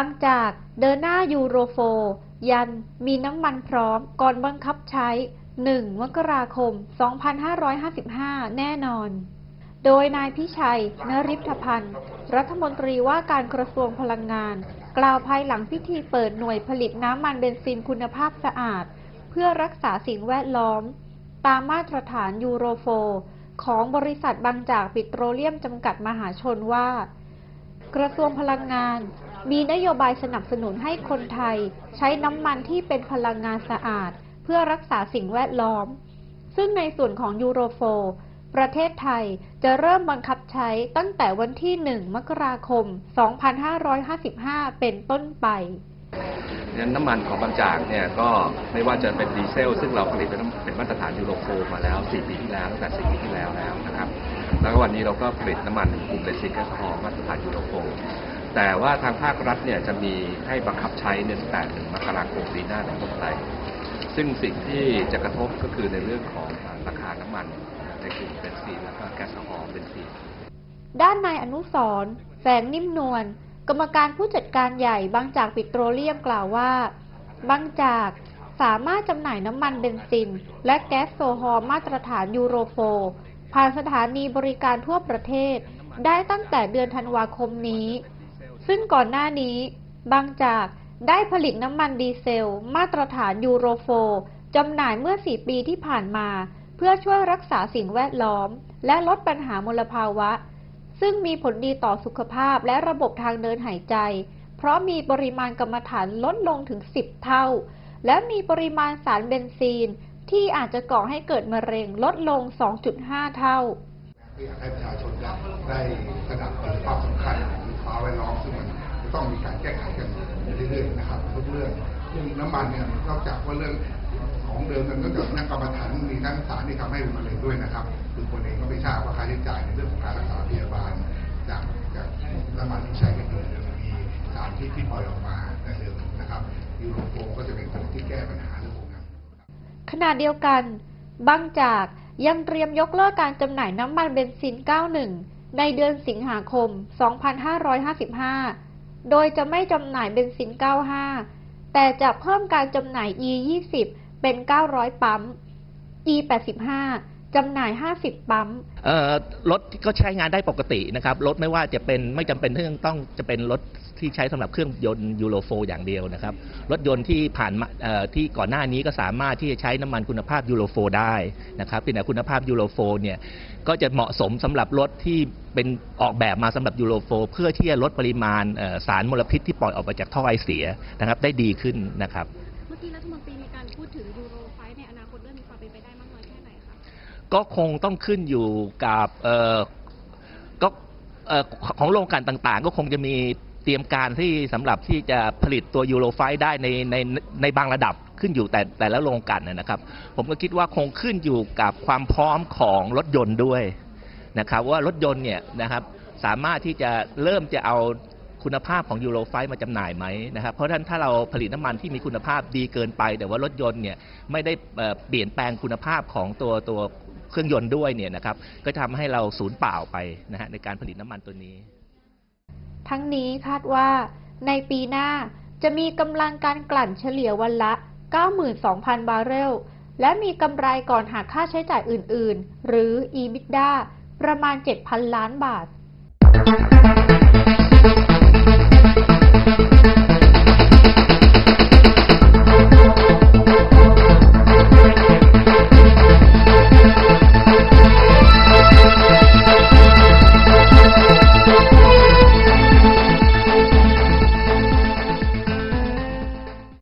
างจากเดินหน้ายูโรโฟ ยันมีน้ำมันพร้อมก่อนบังคับใช้ 1 มกราคม 2555 แน่นอน โดยนายพิชัย นริพพันธ์ รัฐมนตรีว่าการกระทรวงพลังงาน กล่าวภายหลังพิธีเปิดหน่วยผลิตน้ำมันเบนซินคุณภาพสะอาด เพื่อรักษาสิ่งแวดล้อม ตามมาตรฐานยูโรโฟ ของบริษัทบางจากปิโตรเลียมจำกัดมหาชนว่า กระทรวงพลังงาน มีนโยบายสนับสนุนให้คนไทย ใช้น้ำมันที่เป็นพลังงานสะอาด เพื่อรักษาสิ่งแวดล้อม ซึ่งในส่วนของยูโรโฟประเทศไทยจะเริ่มบังคับใช้ตั้งแต่วันที่ 1 มกราคม 2555 เป็นต้นไปนั้นน้ำมันของบางจากเนี่ยก็ไม่ว่าจะเป็นดีเซล ซึ่งเราผลิตเป็นมาตรฐานยูโรโฟมาแล้ว 4 ปีที่แล้วตั้งแต่ 4 ปีที่แล้วแล้วนะครับ แล้ววันนี้เราก็ผลิตน้ำมันกลุ่มเบนซินแก๊สฮอล์มาตรฐานยูโรโฟ แต่ว่าทางภาครัฐเนี่ยจะมีให้บังคับใช้ในแต่หนึ่งมกราคมปีหน้าเป็นต้นไปซึ่งสิ่งที่จะกระทบก็คือในเรื่องของราคาน้ำมันในกลุ่มเบนซินแล้วก็แก๊สฮอล์เบนซินด้านนายอนุสรแสงนิ่มนวลกรรมการผู้จัดการใหญ่บางจากปิโตรเลียมกล่าวว่า บางจากสามารถจำหน่ายน้ำมันเบนซิน และแก๊สโซฮอลมาตรฐานยูโรโฟผ่านสถานีบริการทั่วประเทศ ได้ตั้งแต่เดือนธันวาคมนี้ ซึ่งก่อนหน้านี้ บางจากได้ผลิตน้ำมันดีเซล มาตรฐานยูโรโฟจำหน่ายเมื่อ 4 ปีที่ผ่านมา เพื่อช่วยรักษาสิ่งแวดล้อม และลดปัญหามลภาวะ ซึ่งมีผลดีต่อสุขภาพและระบบทางเดินหายใจ เพราะมีปริมาณกรรมฐานลดลงถึง 10 เท่า และมีปริมาณสารเบนซีน ที่อาจจะก่อให้เกิดมะเร็งลดลง 2.5 เท่าอยากให้ประชาชนได้ตระหนักถึงความสำคัญ การแก้ไขกันเรื่อยๆนะครับทุกเรื่องเรื่องน้ำมันเนี่ยนอกจากว่าเรื่องของเดิมมันก็จากนักกรรมฐานมีทั้งสารที่ทำให้มะเร็งด้วยนะครับคือคนเองก็ไม่ทราบว่าค่าใช้จ่ายในเรื่องของการรักษาพยาบาล จากจากน้ำมันที่ใช้กันเนี่ยๆมีสารที่ที่ปล่อยออกมาในเรื่องนะครับยูโรโฟก็จะเป็นตัวที่แก้ปัญหาเรื่องพวกนั้นขณะเดียวกันบางจากยังเตรียมยกเลิกการจำหน่ายน้ำมันเบนซิน 91 ในเดือนสิงหาคม 2555 โดยจะไม่จำหน่ายเบนซิน 95 แต่จะเพิ่มการจำหน่าย E20 เป็น 900 ปั๊ม E85 จำหน่าย 50 ปั๊ม เอ่อรถก็ใช้งานได้ปกตินะครับรถไม่ว่าจะเป็นไม่จำเป็นที่ต้องจะเป็นรถที่ใช้สำหรับเครื่องยนต์ยูโรโฟอย่างเดียวนะครับรถยนต์ที่ผ่านมาเอ่อที่ก่อนหน้านี้ก็สามารถที่จะใช้น้ำมันคุณภาพยูโรโฟได้นะครับเป็นแต่คุณภาพยูโรโฟเนี่ยก็จะเหมาะสมสำหรับรถที่เป็นออกแบบมาสำหรับยูโรโฟเพื่อที่จะลดปริมาณเอ่อสารมลพิษที่ปล่อยออกมาจากท่อไอเสียนะครับได้ดีขึ้นนะครับ เมื่อกี้รัฐมนตรี ก็คงต้องขึ้นอยู่กับก็ของโรงกลั่นต่างๆ ก็คงจะมีเตรียมการที่สำหรับที่จะผลิตตัวยูโรไฟได้ในในในบางระดับขึ้นอยู่แต่แต่ละโรงกลั่นนนะครับ ผมก็คิดว่าคงขึ้นอยู่กับความพร้อมของรถยนต์ด้วยนะครับว่ารถยนต์เนี่ยนะครับสามารถที่จะเริ่มจะเอา คุณภาพของยูโรไฟมาจำหน่ายไหมนะครับเพราะฉะนั้นถ้าเราผลิตน้ำมันที่มีคุณภาพดีเกินไป แต่ว่ารถยนต์เนี่ยไม่ได้เอ่อเปลี่ยนแปลงคุณภาพของตัวตัวเครื่องยนต์ด้วยเนี่ยนะครับก็ทำให้เราสูญเปล่าไปนะฮะในการผลิตน้ำมันตัวนี้ ทั้งนี้คาดว่าในปีหน้าจะมีกำลังการกลั่นเฉลี่ยวันละ 92,000 บาร์เรล และมีกำไรก่อนหักค่าใช้จ่ายอื่น ๆ หรือ EBITDA ประมาณ 7,000 ล้านบาท